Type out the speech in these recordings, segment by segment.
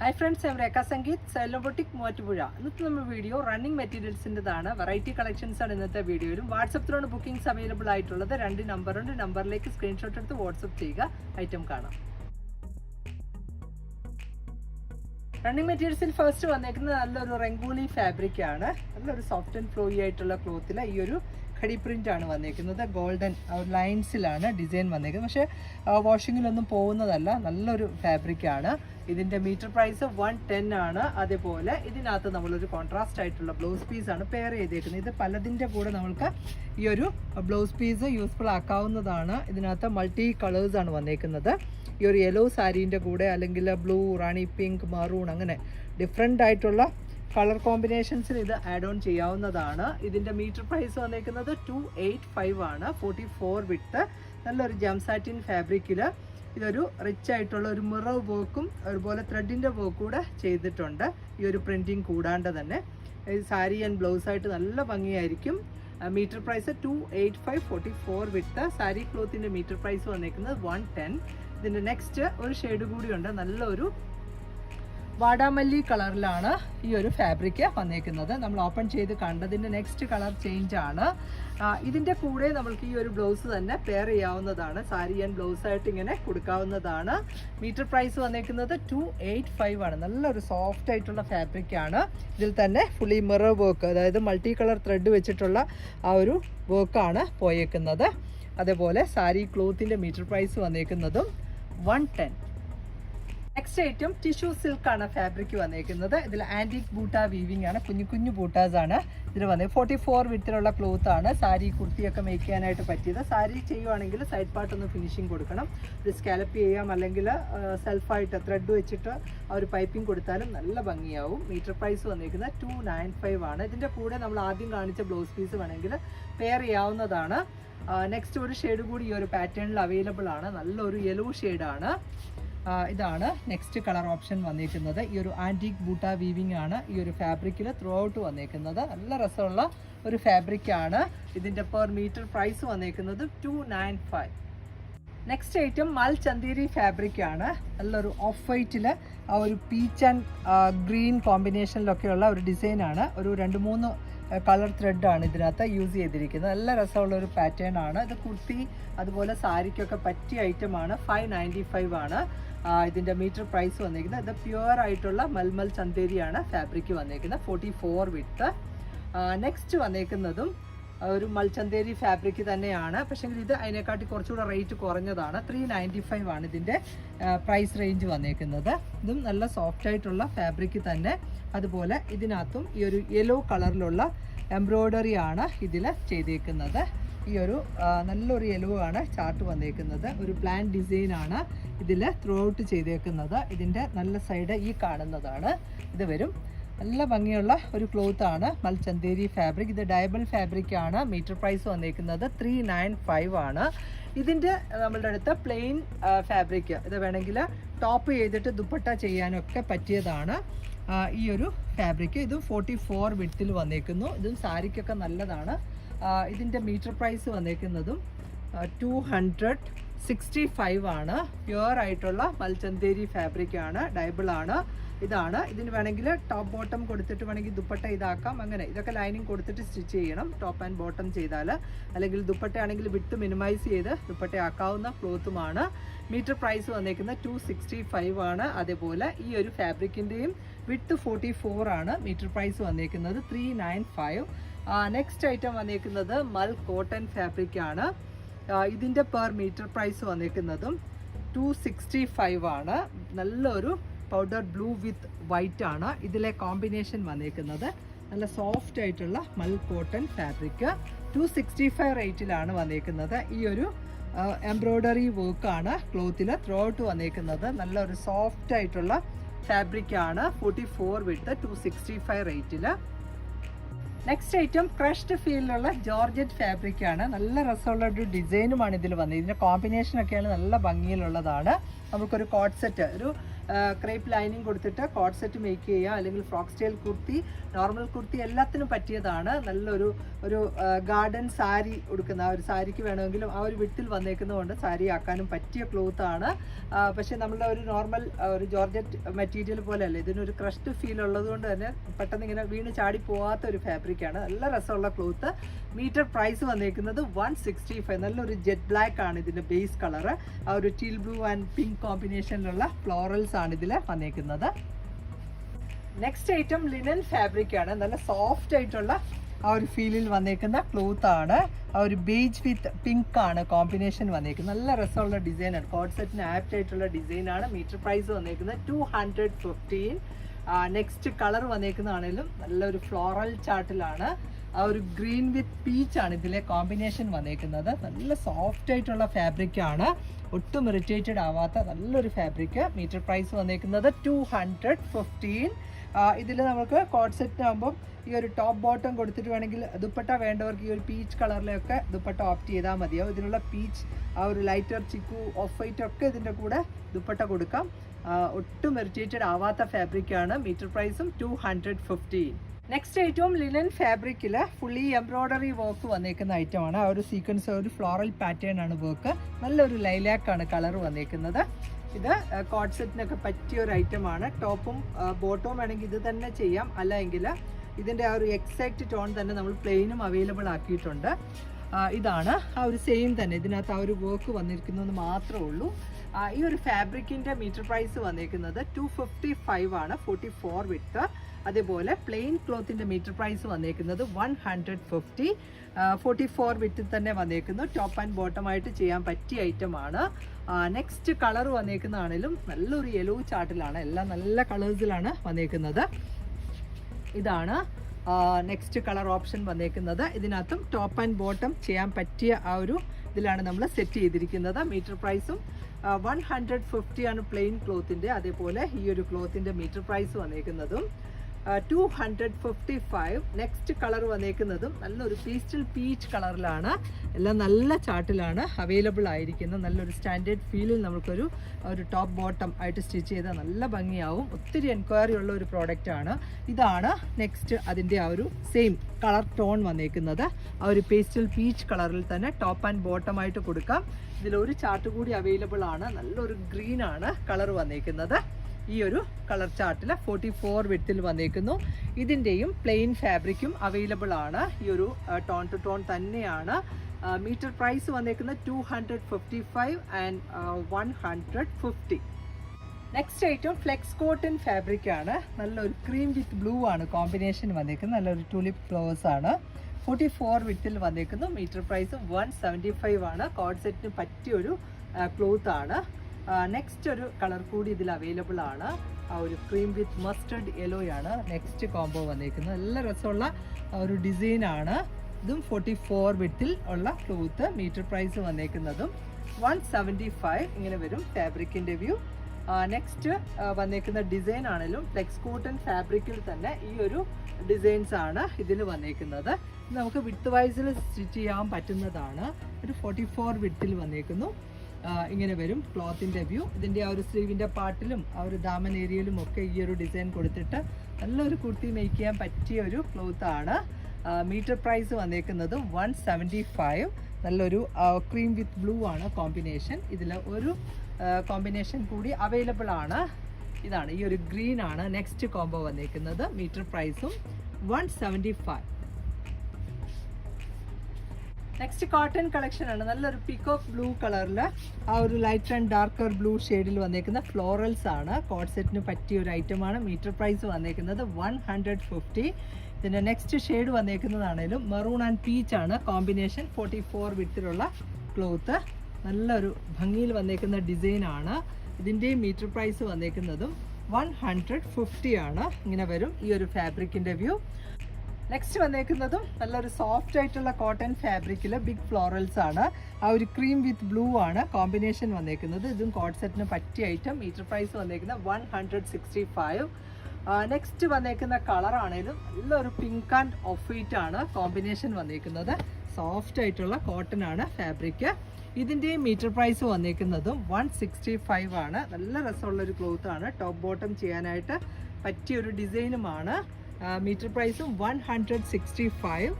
Hi friends ഞാൻ രേഖ സംഗീത് സെലോബോട്ടിക് മൂവാറ്റുപുഴ ഇന്നത്തെ നമ്മുടെ വീഡിയോ റണ്ണിങ് മെറ്റീരിയൽസിന്റെതാണ് വെറൈറ്റി കളക്ഷൻസ് ആണ് ഇന്നത്തെ വീഡിയോയിലും വാട്സപ്പിലാണ് ബുക്കിംഗ്സ് അവൈലബിൾ ആയിട്ടുള്ളത്. രണ്ട് നമ്പറുണ്ട് നമ്പറിലേക്ക് സ്ക്രീൻഷോട്ട് എടുത്ത് വാട്സപ്പ് ചെയ്യുക. ഐറ്റം കാണാം. റണ്ണിങ് മെറ്റീരിയൽസിൽ ഫസ്റ്റ് വന്നേക്കുന്നത് നല്ലൊരു റംഗോലി ഫാബ്രിക് ആണ്. നല്ലൊരു സോഫ്റ്റ് ആൻഡ് ഫ്ലോയി ആയിട്ടുള്ള ക്ലോത്തിൽ ഈ ഒരു ഖടി പ്രിന്റ് ആണ് വന്നിരിക്കുന്നത് ഗോൾഡൻ ലൈൻസിലാണ് ഡിസൈൻ വന്നേക്കുന്നത്. പക്ഷേ വാഷിങ്ങിലൊന്നും പോകുന്നതല്ല. നല്ലൊരു ഫാബ്രിക് ആണ്. ഇതിന്റെ മീറ്റർ പ്രൈസ് വൺ ടെൻ ആണ്. അതേപോലെ ഇതിനകത്ത് നമ്മളൊരു കോൺട്രാസ്റ്റ് ആയിട്ടുള്ള ബ്ലൗസ് പീസ് ആണ് പെയർ ചെയ്തേക്കുന്നത്. ഇത് പലതിന്റെ കൂടെ നമ്മൾക്ക് ഈ ഒരു ബ്ലൗസ് പീസ് യൂസ്ഫുൾ ആക്കാവുന്നതാണ്. ഇതിനകത്ത് മൾട്ടി കളേഴ്സ് ആണ് വന്നേക്കുന്നത്. ഈ ഒരു യെല്ലോ സാരീന്റെ കൂടെ അല്ലെങ്കിൽ ബ്ലൂ റാണി പിങ്ക് മറൂൺ അങ്ങനെ ഡിഫറെന്റ് ആയിട്ടുള്ള കളർ കോമ്പിനേഷൻസിൽ ഇത് ആഡ് ഓൺ ചെയ്യാവുന്നതാണ്. ഇതിന്റെ മീറ്റർ പ്രൈസ് വന്നേക്കുന്നത് ടു എയ്റ്റ് ഫൈവ് ആണ്. ഫോർട്ടി ഫോർ വിട്ട് നല്ലൊരു ജംസാറ്റിൻ ഫാബ്രിക്കിൽ ഇതൊരു റിച്ച് ആയിട്ടുള്ള ഒരു മിറർ വർക്കും അതുപോലെ ത്രെഡിന്റെ വർക്ക് കൂടെ ചെയ്തിട്ടുണ്ട്. ഈ ഒരു പ്രിന്റിങ് കൂടാണ്ട് തന്നെ. സാരി ആൻഡ് ബ്ലൗസ് ആയിട്ട് നല്ല ഭംഗിയായിരിക്കും. Metre price two eight five forty four വിട്ട് സാരി ക്ലോത്തിന്റെ മീറ്റർ പ്രൈസ് വന്നേക്കുന്നത് വൺ ടെൻ ഇതിന്റെ നെക്സ്റ്റ് ഒരു ഷെയ്ഡ് കൂടിയുണ്ട് നല്ലൊരു വാടാമല്ലി കളറിലാണ് ഈ ഒരു ഫാബ്രിക് വന്നേക്കുന്നത്. നമ്മൾ ഓപ്പൺ ചെയ്ത് കണ്ടതിന്റെ നെക്സ്റ്റ് കളർ ചേഞ്ച് ആണ്. ഇതിന്റെ കൂടെ നമ്മൾക്ക് ഈ ഒരു ബ്ലൗസ് തന്നെ പെയർ ചെയ്യാവുന്നതാണ്. സാരി ആൻഡ് ബ്ലൗസ് ആയിട്ട് ഇങ്ങനെ കൊടുക്കാവുന്നതാണ്. മീറ്റർ പ്രൈസ് വന്നേക്കുന്നത് ടു എയ്റ്റ് ഫൈവ് ആണ്. നല്ലൊരു സോഫ്റ്റ് ആയിട്ടുള്ള ഫാബ്രിക് ആണ്. ഇതിൽ തന്നെ ഫുള്ളി മിറർ വർക്ക് അതായത് മൾട്ടി കളർ ത്രെഡ് വെച്ചിട്ടുള്ള ആ ഒരു വർക്കാണ് പോയേക്കുന്നത്. അതേപോലെ സാരി ക്ലോത്തിന്റെ metre price വന്നേക്കുന്നതും one ten next item tissue silk ആണ് ഫാബ്രിക് വന്നേക്കുന്നത്. ഇതിൽ ആന്റിക് ബൂട്ട വീവിംഗ് ആണ്. കുഞ്ഞു കുഞ്ഞു ബൂട്ടാസ് ആണ് ഇതിൽ വന്നത്. ഫോർട്ടി ഫോർ വിത്തിലുള്ള ക്ലോത്ത് ആണ്. സാരി കുർത്തിയൊക്കെ മേക്ക് ചെയ്യാനായിട്ട് പറ്റിയത്. സാരി ചെയ്യുവാണെങ്കിൽ സൈഡ് പാർട്ട് ഒന്ന് ഫിനിഷിങ് കൊടുക്കണം. ഒരു സ്കാലപ്പ് ചെയ്യാം. അല്ലെങ്കിൽ സെൽഫായിട്ട് ത്രെഡ് വെച്ചിട്ട് ആ ഒരു പൈപ്പിംഗ് കൊടുത്താലും നല്ല ഭംഗിയാവും. മീറ്റർ പ്രൈസ് വന്നേക്കുന്നത് ടു നയൻ ഫൈവ് ആണ്. ഇതിന്റെ കൂടെ നമ്മൾ ആദ്യം കാണിച്ച ബ്ലൗസ് പീസ് വേണമെങ്കിൽ പെയർ ചെയ്യാവുന്നതാണ്. നെക്സ്റ്റ് ഒരു ഷെയ്ഡ് കൂടി ഈ ഒരു പാറ്റേണിൽ അവൈലബിൾ ആണ്. നല്ലൊരു യെല്ലോ ഷെയ്ഡാണ് ഇതാണ് നെക്സ്റ്റ് കളർ ഓപ്ഷൻ വന്നിരിക്കുന്നത്. ഈ ഒരു ആന്റിക് ബൂട്ട വീവിംഗ് ആണ് ഈ ഒരു ഫാബ്രിക്കിൽ ത്രൂ ഔട്ട് വന്നിരിക്കുന്നത്. നല്ല രസമുള്ള ഒരു ഫാബ്രിക്കാണ് ഇതിന്റെ പെർ മീറ്റർ പ്രൈസ് വന്നിരിക്കുന്നത് two nine five next item mal Chanderi fabric ആണ്. നല്ലൊരു ഓഫ് വൈറ്റിൽ ആ ഒരു പീച്ച് ആൻഡ് ഗ്രീൻ കോമ്പിനേഷനിലൊക്കെയുള്ള ഒരു ഡിസൈനാണ് ഒരു രണ്ട് മൂന്ന് കളർ ത്രെഡാണ് ഇതിനകത്ത് യൂസ് ചെയ്തിരിക്കുന്നത്. നല്ല രസമുള്ള ഒരു പാറ്റേൺ ആണ്. ഇത് കുർത്തി അതുപോലെ സാരിക്കൊക്കെ പറ്റിയ ഐറ്റമാണ് ഫൈവ് നയന്റി ഫൈവ് ആണ്. ഇതിന്റെ മീറ്റർ പ്രൈസ് വന്നിരിക്കുന്നത് ഇത് പ്യുവർ ആയിട്ടുള്ള മൽമൽ ചന്തേരിയാണ് ഫാബ്രിക് വന്നിരിക്കുന്നത് ഫോർട്ടി ഫോർ വിത്ത് നെക്സ്റ്റ് വന്നേക്കുന്നതും ഒരു മൽച്ചന്തേരി ഫാബ്രിക് തന്നെയാണ്. പക്ഷേ ഇത് അതിനെക്കാട്ടി കുറച്ചുകൂടെ റേറ്റ് കുറഞ്ഞതാണ്. ത്രീ നയന്റി ഫൈവ് ആണ് ഇതിന്റെ പ്രൈസ് റേഞ്ച് വന്നേക്കുന്നത്. ഇതും നല്ല സോഫ്റ്റ് ആയിട്ടുള്ള ഫാബ്രിക് തന്നെ. അതുപോലെ ഇതിനകത്തും ഈ ഒരു യെല്ലോ കളറിലുള്ള എംബ്രോയ്ഡറി ആണ് ഇതിൽ ചെയ്തേക്കുന്നത്. ഈ ഒരു നല്ലൊരു യെല്ലോ ആണ് ചാർട്ട് വന്നേക്കുന്നത്. ഒരു പ്ലാൻ ഡിസൈൻ ആണ് ഇതിൽ ത്രൂ ഔട്ട് ചെയ്തേക്കുന്നത്. ഇതിന്റെ നല്ല സൈഡ് ഈ കാണുന്നതാണ്. ഇത് വരും. നല്ല ഭംഗിയുള്ള ഒരു ക്ലോത്ത് ആണ്. മൽചന്തേരി ഫാബ്രിക് ഇത് ഡയബിൾ ഫാബ്രിക് ആണ്. മീറ്റർ പ്രൈസ് വന്നേക്കുന്നത് ത്രീ നയൻ ഫൈവ് ആണ്. ഇതിന്റെ നമ്മളുടെ അടുത്ത് പ്ലെയിൻ ഫാബ്രിക് ഇത് വേണമെങ്കിൽ ടോപ്പ് ചെയ്തിട്ട് ദുപ്പട്ട ചെയ്യാനൊക്കെ പറ്റിയതാണ്. ഈ ഒരു ഫാബ്രിക് ഇതും ഫോർട്ടി ഫോർ വിട്ടിൽ വന്നേക്കുന്നു. ഇതും സാരിക്കൊക്കെ നല്ലതാണ്. ഇതിന്റെ മീറ്റർ പ്രൈസ് വന്നേക്കുന്നതും ടു ഹൺഡ്രഡ് സിക്സ്റ്റി ഫൈവ് ആണ്. പ്യുവർ ആയിട്ടുള്ള മൽചന്തേരി ഫാബ്രിക് ആണ് ഡൈബിൾ ആണ് ഇതാണ്. ഇതിന് വേണമെങ്കിൽ ടോപ്പ് ബോട്ടം കൊടുത്തിട്ട് വേണമെങ്കിൽ ദുപ്പട്ട ഇതാക്കാം. അങ്ങനെ ഇതൊക്കെ ലൈനിങ് കൊടുത്തിട്ട് സ്റ്റിച്ച് ചെയ്യണം. ടോപ്പ് ആൻഡ് ബോട്ടം ചെയ്താൽ അല്ലെങ്കിൽ ദുപ്പട്ട ആണെങ്കിൽ വിട്ട് മിനിമൈസ് ചെയ്ത് ദുപ്പട്ട ആക്കാവുന്ന ക്ലോത്തുമാണ് മീറ്റർ പ്രൈസ് വന്നേക്കുന്നത് ടു സിക്സ്റ്റി ഫൈവ് ആണ്. അതേപോലെ ഈ ഒരു ഫാബ്രിക്കിന്റെയും വിട്ട് ഫോർട്ടി ഫോർ ആണ് മീറ്റർ പ്രൈസ് വന്നേക്കുന്നത് three nine five next item വന്നിരിക്കുന്നത് മൽ കോട്ടൺ ഫാബ്രിക് ആണ്. ഇതിന്റെ പെർ മീറ്റർ പ്രൈസ് വന്നേക്കുന്നതും ടു സിക്സ്റ്റി ഫൈവ് ആണ്. നല്ലൊരു പൗഡർ ബ്ലൂ വിത്ത് വൈറ്റ് ആണ് ഇതിലെ കോമ്പിനേഷൻ വന്നേക്കുന്നത്. നല്ല സോഫ്റ്റ് ആയിട്ടുള്ള mal cotton fabric two sixty five റേറ്റിലാണ് വന്നിരിക്കുന്നത് ഈ ഒരു എംബ്രോയ്ഡറി വർക്കാണ് ക്ലോത്തിൽ ത്രൂ ഔട്ട് വന്നേക്കുന്നത്. നല്ലൊരു സോഫ്റ്റ് ആയിട്ടുള്ള ഫാബ്രിക് ആണ്. ഫോർട്ടി ഫോർ വിട്ട് ടു സിക്സ്റ്റി ഫൈവ് റേറ്റിൽ നെക്സ്റ്റ് ഐറ്റം ക്രഷ്ഡ് ഫീലിലുള്ള ജോർജറ്റ് ഫാബ്രിക് ആണ്. നല്ല രസമുള്ള ഒരു ഡിസൈനുമാണ് ഇതിൽ വന്നത്. ഇതിന്റെ കോമ്പിനേഷനൊക്കെയാണ് നല്ല ഭംഗിയിലുള്ളതാണ്. നമുക്കൊരു കോട്ട് സെറ്റ് ഒരു ക്രേപ്പ് ലൈനിങ് കൊടുത്തിട്ട് കോട്ട് സെറ്റ് മേക്ക് ചെയ്യുക അല്ലെങ്കിൽ frock style kurti normal kurti എല്ലാത്തിനും പറ്റിയതാണ്. നല്ലൊരു ഒരു ഗാർഡൻ സാരി ഉടുക്കുന്ന ആ ഒരു സാരിക്ക് വേണമെങ്കിലും ആ ഒരു വിട്ടിൽ വന്നേക്കുന്നതുകൊണ്ട് സാരി ആക്കാനും പറ്റിയ ക്ലോത്ത് ആണ്. പക്ഷേ നമ്മളുടെ ഒരു നോർമൽ ഒരു ജോർജറ്റ് മെറ്റീരിയൽ പോലെയല്ല. ഇതിനൊരു ക്രഷ്ഡ് ഫീൽ ഉള്ളതുകൊണ്ട് തന്നെ പെട്ടെന്ന് ഇങ്ങനെ വീണ് ചാടി പോകാത്ത ഒരു ഫാബ്രിക്കാണ് നല്ല രസമുള്ള ക്ലോത്ത്. മീറ്റർ പ്രൈസ് വന്നേക്കുന്നത് വൺ സിക്സ്റ്റി ഫൈവ്. നല്ലൊരു ജെറ്റ് ബ്ലാക്ക് ആണ് ഇതിന്റെ ബേസ് കളറ്. ആ ഒരു ടീൽ ബ്ലൂ ആൻഡ് പിങ്ക് കോമ്പിനേഷനിലുള്ള ഫ്ലോറൽസ് ആണ് ഇതിൽ വന്നേക്കുന്നത്. നെക്സ്റ്റ് ഐറ്റം ലിനൻ ഫാബ്രിക് ആണ്. നല്ല സോഫ്റ്റ് ആയിട്ടുള്ള ആ ഒരു ഫീലിൽ വന്നേക്കുന്ന ക്ലോത്ത് ആണ്. ആ ഒരു ബേജ് വിത്ത് പിങ്ക് ആണ് കോമ്പിനേഷൻ വന്നേക്കുന്നത്. നല്ല രസമുള്ള ഡിസൈൻ ആണ്. കോഡ് സെറ്റിന് ആപ്റ്റ് ആയിട്ടുള്ള ഡിസൈൻ ആണ്. മീറ്റർ പ്രൈസ് വന്നേക്കുന്നത് two hundred fifteen next colour വന്നേക്കുന്നതാണേലും നല്ലൊരു ഫ്ലോറൽ ചാർട്ടിലാണ് ആ ഒരു ഗ്രീൻ വിത്ത് പീച്ച് ആണ് ഇതിലെ കോമ്പിനേഷൻ വന്നേക്കുന്നത്. നല്ല സോഫ്റ്റ് ആയിട്ടുള്ള ഫാബ്രിക് ആണ്. ഒട്ടും ഇറിറ്റേറ്റഡ് ആവാത്ത നല്ലൊരു ഫാബ്രിക് മീറ്റർ പ്രൈസ് വന്നേക്കുന്നത് ടു ഹൺഡ്രഡ് ഫിഫ്റ്റീൻ ഇതിൽ നമുക്ക് കോഡ് സെറ്റ് ആകുമ്പോൾ ഈ ഒരു ടോപ്പ് ബോട്ടം കൊടുത്തിട്ട് വേണമെങ്കിൽ ദുപ്പട്ട വേണ്ടവർക്ക് ഈ ഒരു പീച്ച് കളറിലൊക്കെ ദുപ്പട്ട ഓപ്റ്റ് ചെയ്താൽ മതിയാവും. ഇതിനുള്ള പീച്ച് ആ ഒരു ലൈറ്റർ ചിക്കു ഓഫ് വൈറ്റ് ഒക്കെ ഇതിന്റെ കൂടെ ദുപ്പട്ട കൊടുക്കാം. ഒട്ടും ഇറിറ്റേറ്റഡ് ആവാത്ത ഫാബ്രിക്കാണ് മീറ്റർ പ്രൈസും ടു ഹൺഡ്രഡ് ഫിഫ്റ്റീൻ നെക്സ്റ്റ് ഐറ്റവും ലിനൻ ഫാബ്രിക്കിൽ ഫുള്ളി എംബ്രോയ്ഡറി വർക്ക് വന്നേക്കുന്ന ഐറ്റമാണ് ആ ഒരു സീക്വൻസ് ഒരു ഫ്ലോറൽ പാറ്റേൺ ആണ് വർക്ക് നല്ലൊരു ലൈലാക്കാണ് കളർ വന്നേക്കുന്നത്. ഇത് കോഡ് സെറ്റിനൊക്കെ പറ്റിയ ഒരു ഐറ്റമാണ് ടോപ്പും ബോട്ടവും വേണമെങ്കിൽ ഇത് തന്നെ ചെയ്യാം. അല്ലെങ്കിൽ ഇതിന്റെ ആ ഒരു എക്സാക്റ്റ് ടോൺ തന്നെ നമ്മൾ പ്ലെയിനും അവൈലബിൾ ആക്കിയിട്ടുണ്ട്. ഇതാണ്. ആ ഒരു സെയിം തന്നെ. ഇതിനകത്ത് ആ ഒരു വർക്ക് വന്നിരിക്കുന്നത് മാത്രമേ ഉള്ളൂ. ഈ ഒരു ഫാബ്രിക്കിന്റെ മീറ്റർ പ്രൈസ് വന്നിരിക്കുന്നത് ടു ഫിഫ്റ്റി ഫൈവ് ആണ് ഫോർട്ടി ഫോർ വിത്ത് അതേപോലെ പ്ലെയിൻ ക്ലോത്തിന്റെ മീറ്റർ പ്രൈസ് വന്നേക്കുന്നത് one hundred fifty forty four വിത്തിൽ തന്നെ വന്നേക്കുന്നു. ടോപ്പ് ആൻഡ് ബോട്ടം ആയിട്ട് ചെയ്യാൻ പറ്റിയ ഐറ്റം ആണ്. നെക്സ്റ്റ് കളർ വന്നേക്കുന്നതാണേലും നല്ലൊരു യെല്ലോ ചാർട്ടിലാണ് എല്ലാം നല്ല കളേഴ്സിലാണ് വന്നേക്കുന്നത്. ഇതാണ് നെക്സ്റ്റ് കളർ ഓപ്ഷൻ വന്നേക്കുന്നത്. ഇതിനകത്തും ടോപ്പ് ആൻഡ് ബോട്ടം ചെയ്യാൻ പറ്റിയ ആ ഒരു ഇതിലാണ് നമ്മൾ സെറ്റ് ചെയ്തിരിക്കുന്നത്. മീറ്റർ പ്രൈസും വൺ ഹൺഡ്രഡ് ഫിഫ്റ്റി ആണ് പ്ലെയിൻ ക്ലോത്തിന്റെ അതേപോലെ ഈ ഒരു ക്ലോത്തിന്റെ metre price വന്നേക്കുന്നതും. Two hundred fifty five next colour വന്നേക്കുന്നതും നല്ലൊരു പീസ്റ്റൽ പീച്ച് കളറിലാണ് എല്ലാം നല്ല ചാർട്ടിലാണ് അവൈലബിൾ ആയിരിക്കുന്നത്. നല്ലൊരു സ്റ്റാൻഡേർഡ് ഫീലിൽ നമുക്കൊരു ഒരു ടോപ്പ് ബോട്ടം ആയിട്ട് സ്റ്റിച്ച് ചെയ്താൽ നല്ല ഭംഗിയാവും. ഒത്തിരി എൻക്വയറി ഉള്ള ഒരു പ്രോഡക്റ്റ് ആണ്. ഇതാണ് നെക്സ്റ്റ് അതിന്റെ ആ ഒരു സെയിം കളർ ടോൺ വന്നേക്കുന്നത്. ആ ഒരു പേസ്റ്റൽ പീച്ച് കളറിൽ തന്നെ ടോപ്പ് ആൻഡ് ബോട്ടം ആയിട്ട് കൊടുക്കാം. ഇതിലൊരു ചാർട്ട് കൂടി അവൈലബിൾ ആണ്. നല്ലൊരു ഗ്രീൻ ആണ് കളർ വന്നേക്കുന്നത്. ഈ ഒരു കളർ ചാർട്ടിൽ ഫോർട്ടി ഫോർ വിത്തിൽ വന്നേക്കുന്നു ഇതിന്റെയും പ്ലെയിൻ ഫാബ്രിക്കും അവൈലബിൾ ആണ്. ഈ ഒരു ടോൺ ടു ടോൺ തന്നെയാണ്. മീറ്റർ പ്രൈസ് വന്നേക്കുന്നത് two hundred fifty five and one hundred fifty next item flex cotton fabric ആണ്. നല്ലൊരു ക്രീം വിത്ത് ബ്ലൂ ആണ് കോമ്പിനേഷൻ വന്നേക്കുന്നത്. നല്ലൊരു ടുലിപ് ഫ്ലവേഴ്സ് ആണ്. ഫോർട്ടി ഫോർ വിത്തിൽ വന്നേക്കുന്നു. Metre price one seventy five ആണ്. കോഡ് സെറ്റിന് പറ്റിയൊരു ക്ലോത്ത് ആണ്. നെക്സ്റ്റ് ഒരു കളർ കൂടി ഇതിൽ അവൈലബിൾ ആണ്. ആ ഒരു ക്രീം വിത്ത് മസ്റ്റർഡ് യെല്ലോ ആണ് നെക്സ്റ്റ് കോംബോ വന്നിരിക്കുന്നത് നല്ല രസമുള്ള ഒരു ഡിസൈൻ ആണ്. ഇതും ഫോർട്ടി ഫോർ വിത്തിൽ ഉള്ള ക്ലോത്ത് മീറ്റർ പ്രൈസ് വന്നേക്കുന്നതും വൺ സെവന്റി ഫൈവ് ഇങ്ങനെ വരും ഫാബ്രിക്കിന്റെ വ്യൂ നെക്സ്റ്റ് വന്നേക്കുന്ന ഡിസൈൻ ആണെങ്കിലും ഫ്ലെക്സ് കോട്ടൺ ഫാബ്രിക്കിൽ തന്നെ ഈ ഒരു ഡിസൈൻസ് ആണ് ഇതിൽ വന്നേക്കുന്നത്. നമുക്ക് വിത്ത് വൈസിൽ സ്റ്റിച്ച് ചെയ്യാൻ പറ്റുന്നതാണ്. ഒരു ഫോർട്ടി ഫോർ വിത്തിൽ വന്നേക്കുന്നു. ഇങ്ങനെ വരും ക്ലോത്തിന്റെ വ്യൂ. ഇതിന്റെ ആ ഒരു സ്ലീവിന്റെ പാട്ടിലും ആ ഒരു ദാമൻ ഏരിയയിലും ഒക്കെ ഈ ഒരു ഡിസൈൻ കൊടുത്തിട്ട് നല്ലൊരു കുർത്തി മേക്ക് ചെയ്യാൻ പറ്റിയ ഒരു ക്ലോത്താണ് മീറ്റർ പ്രൈസ് വന്നേക്കുന്നത് വൺ സെവന്റി ഫൈവ്. നല്ലൊരു ക്രീം വിത്ത് ബ്ലൂ ആണ് കോമ്പിനേഷൻ. ഇതിൽ ഒരു കോമ്പിനേഷൻ കൂടി അവൈലബിൾ ആണ്. ഇതാണ് ഈ ഒരു ഗ്രീൻ ആണ് നെക്സ്റ്റ് കോംബോ വന്നേക്കുന്നത്. മീറ്റർ പ്രൈസും one seventy five. Next cotton collection ആണ്. നല്ലൊരു പിക്കോക്ക് ബ്ലൂ കളറിൽ ആ ഒരു ലൈറ്റ് ആൻഡ് ഡാർക്കർ ബ്ലൂ ഷെയ്ഡിൽ വന്നേക്കുന്ന ഫ്ലോറൽസ് ആണ്. കോട്ട് സെറ്റിന് പറ്റിയ ഒരു ഐറ്റമാണ് മീറ്റർ പ്രൈസ് വന്നേക്കുന്നത് വൺ ഹൺഡ്രഡ് ഫിഫ്റ്റി ഇതിന്റെ നെക്സ്റ്റ് ഷെയ്ഡ് വന്നേക്കുന്നതാണേലും മെറൂൺ ആൻഡ് പീച്ച് ആണ്. കോമ്പിനേഷൻ ഫോർട്ടി ഫോർ വിത്തിലുള്ള ക്ലോത്ത് നല്ലൊരു ഭംഗിയിൽ വന്നേക്കുന്ന ഡിസൈനാണ് ഇതിന്റെയും മീറ്റർ പ്രൈസ് വന്നേക്കുന്നതും വൺ ഹൺഡ്രഡ് ഫിഫ്റ്റി ആണ്. ഇങ്ങനെ വരും ഈ ഒരു ഫാബ്രിക്കിന്റെ വ്യൂ നെക്സ്റ്റ് വന്നേക്കുന്നതും നല്ലൊരു സോഫ്റ്റ് ആയിട്ടുള്ള കോട്ടൺ ഫാബ്രിക്കിൽ ബിഗ് ഫ്ലോറൽസ് ആണ്. ആ ഒരു ക്രീം വിത്ത് ബ്ലൂ ആണ് കോമ്പിനേഷൻ വന്നേക്കുന്നത്. ഇതും കോട്ട് സെറ്റിന് പറ്റിയ ഐറ്റം മീറ്റർ പ്രൈസ് വന്നേക്കുന്നത് one hundred sixty five next വന്നേക്കുന്ന കളർ ആണെങ്കിലും നല്ലൊരു പിങ്ക് ആൻഡ് ഓഫ് വൈറ്റ് ആണ് കോമ്പിനേഷൻ വന്നേക്കുന്നത്. സോഫ്റ്റ് ആയിട്ടുള്ള കോട്ടൺ ആണ് ഫാബ്രിക് ഇതിന്റെ മീറ്റർ പ്രൈസ് വന്നേക്കുന്നതും വൺ സിക്സ്റ്റി ഫൈവ് ആണ്. നല്ല രസമുള്ളൊരു ക്ലോത്ത് ആണ്. ടോപ്പ് ബോട്ടം ചെയ്യാനായിട്ട് പറ്റിയൊരു ഡിസൈനുമാണ് മീറ്റർ പ്രൈസും one hundred sixty five.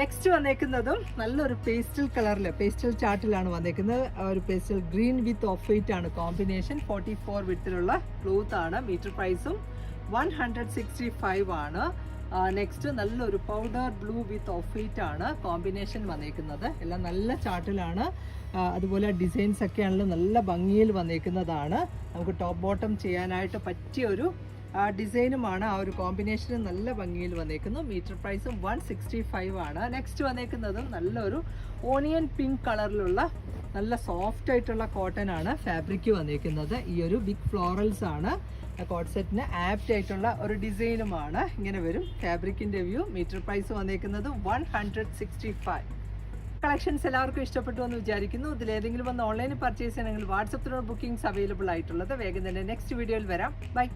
Next വന്നേക്കുന്നതും നല്ലൊരു പേസ്റ്റൽ കളറിൽ പേസ്റ്റൽ ചാർട്ടിലാണ് വന്നേക്കുന്നത്. ഒരു pastel green with off white ആണ് കോമ്പിനേഷൻ ഫോർട്ടി ഫോർ വിത്തിലുള്ള ക്ലോത്ത് ആണ്. മീറ്റർ പ്രൈസും വൺ ഹൺഡ്രഡ് സിക്സ്റ്റി ഫൈവ് ആണ്. നെക്സ്റ്റ് നല്ലൊരു powder blue with off white ആണ് കോമ്പിനേഷൻ വന്നേക്കുന്നത്. എല്ലാം നല്ല ചാർട്ടിലാണ് അതുപോലെ ഡിസൈൻസ് ഒക്കെ ആണെങ്കിലും നല്ല ഭംഗിയിൽ വന്നേക്കുന്നതാണ്. നമുക്ക് ടോപ്പ് ബോട്ടം ചെയ്യാനായിട്ട് പറ്റിയ ഒരു ഡിസൈനുമാണ് ആ ഒരു കോമ്പിനേഷനും നല്ല ഭംഗിയിൽ വന്നേക്കുന്നു. മീറ്റർ പ്രൈസും വൺ സിക്സ്റ്റി ഫൈവ് ആണ്. നെക്സ്റ്റ് വന്നേക്കുന്നതും നല്ലൊരു ഓണിയൻ പിങ്ക് കളറിലുള്ള നല്ല സോഫ്റ്റ് ആയിട്ടുള്ള കോട്ടൺ ആണ് ഫാബ്രിക് വന്നേക്കുന്നത്. ഈ ഒരു ബിഗ് ഫ്ലോറൽസ് ആണ്. കോട്ട് സെറ്റിന് ആപ്റ്റ് ആയിട്ടുള്ള ഒരു ഡിസൈനുമാണ്. ഇങ്ങനെ വരും ഫാബ്രിക്കിന്റെ വ്യൂ മീറ്റർ പ്രൈസ് വന്നേക്കുന്നത് വൺ കളക്ഷൻസ് എല്ലാവർക്കും ഇഷ്ടപ്പെട്ടു എന്ന് വിചാരിക്കുന്നു. ഇതിൽ ഏതെങ്കിലും ഒന്ന് ഓൺലൈനിൽ പർച്ചേസ് ചെയ്യണമെങ്കിൽ വാട്സപ്പിലുള്ള ബുക്കിംഗ്സ് അവൈലബിൾ ആയിട്ടുള്ളത് വേഗം തന്നെ നെക്സ്റ്റ് വീഡിയോയിൽ വരാം. ബൈ